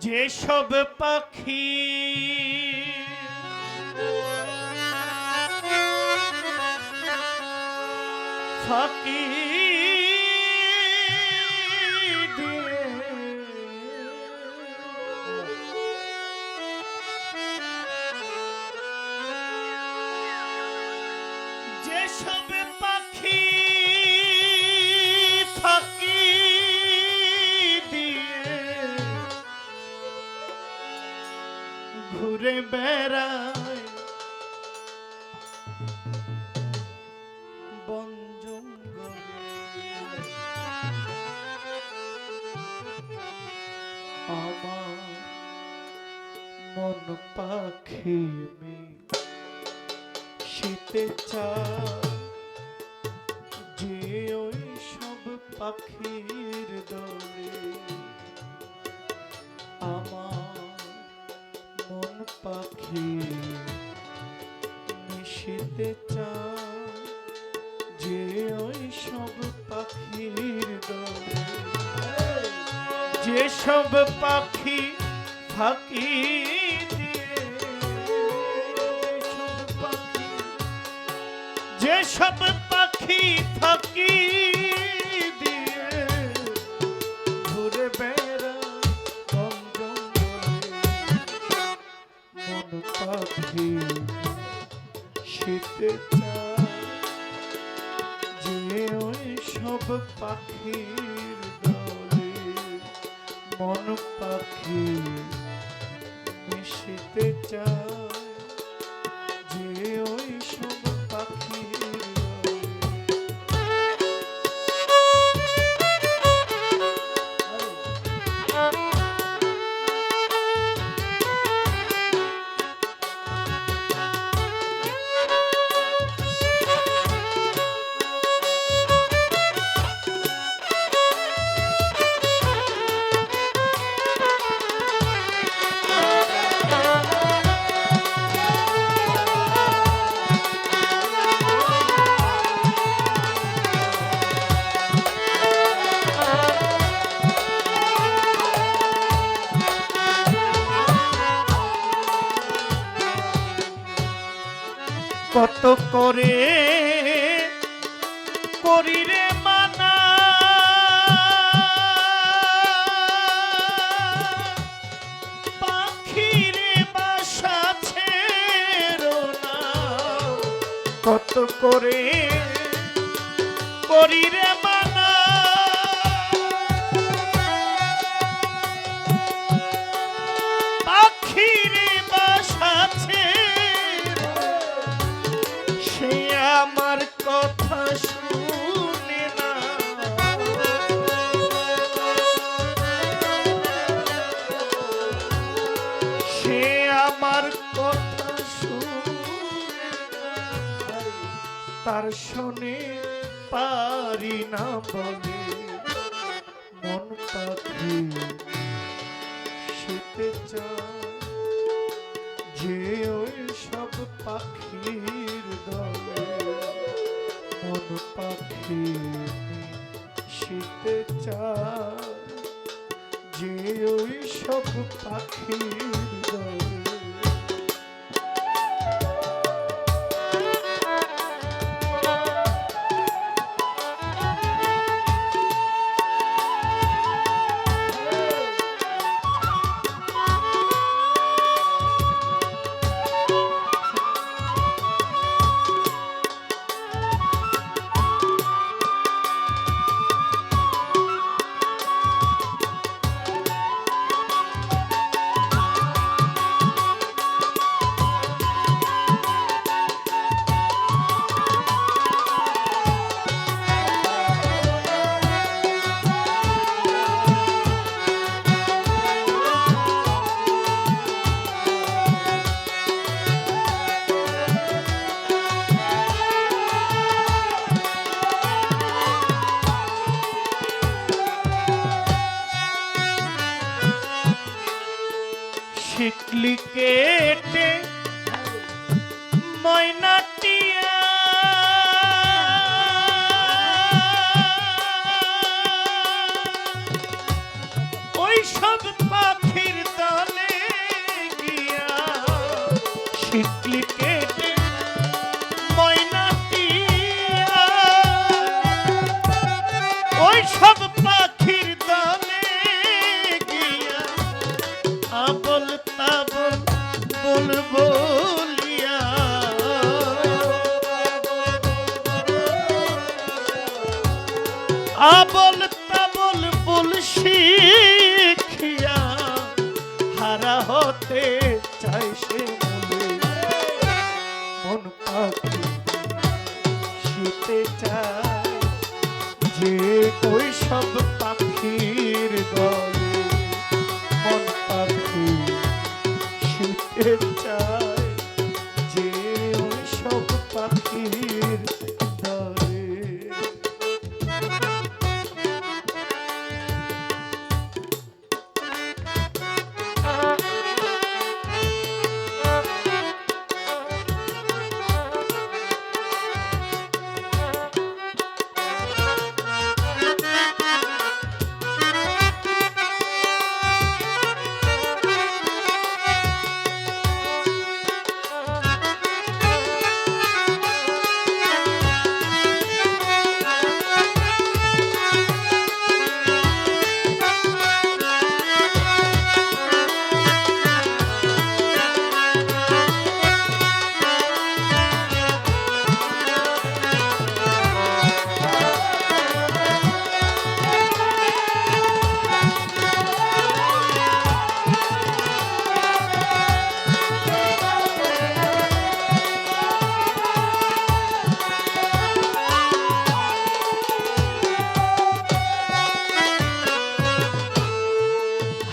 যেসব পাখি ফাঁকি যেসব ঘুরে বেড়ায়। বন আমার মন পাখি শীতে চায়। যে ওই সব পাখির দলে যে সব পাখি ফাঁকি দিয়ে সব পাখি ফাঁকি দিয়ে ঘুরে বেড়া পাখি শীতে যে ওই সব দলে মন পাখি মিশিতে চায়। কত করে ছেড়ো না। কত করে করিরে মানা কথা শুনে না। সে আমার কথা শুনে তার শোনে পারি না বলে। মন পাখি শুতে চায়। যে ওই সব পাখির দলে। পাখি শীতে চায় যে ওই সব পাখির দলে। ময়নাটিয়া আবল তাবল ফুল শিখিয়া হারা হতে চাই সে মন। পাখি চায় যে ওই শব্দ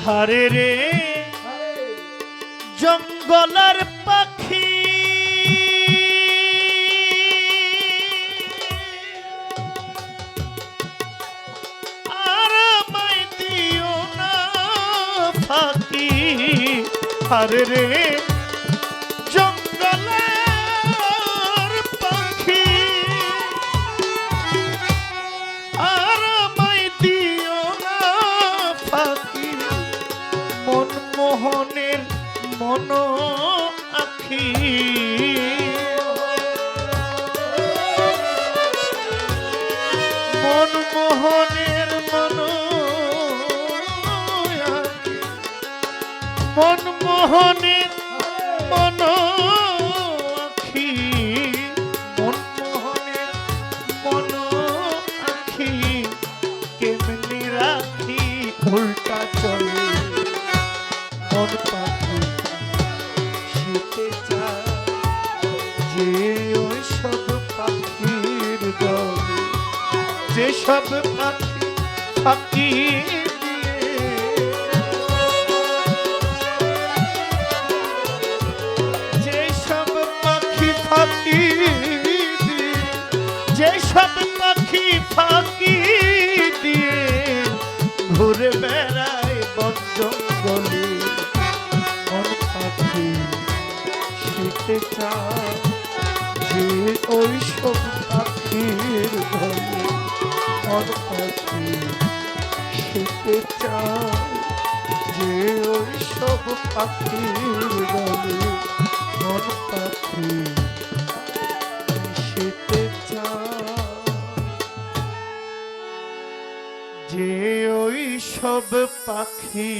হারে রে। জঙ্গলের পাখি। আর মাই দিও না ফাঁকি। হারে রে। মোহনের মন আখি, মন মোহনের মন আখি, কেমনি রাখি উল্টা চলে। মন পাখি শুতে চায় যে ওই সব পাখির দলে। যে সব পাখি পাখি চায় যে ওই সব পাখির ঘরে মন পাখি যে ওই সব পাখির দলে মন পাখি শীতে চায়, যে ওই সব পাখি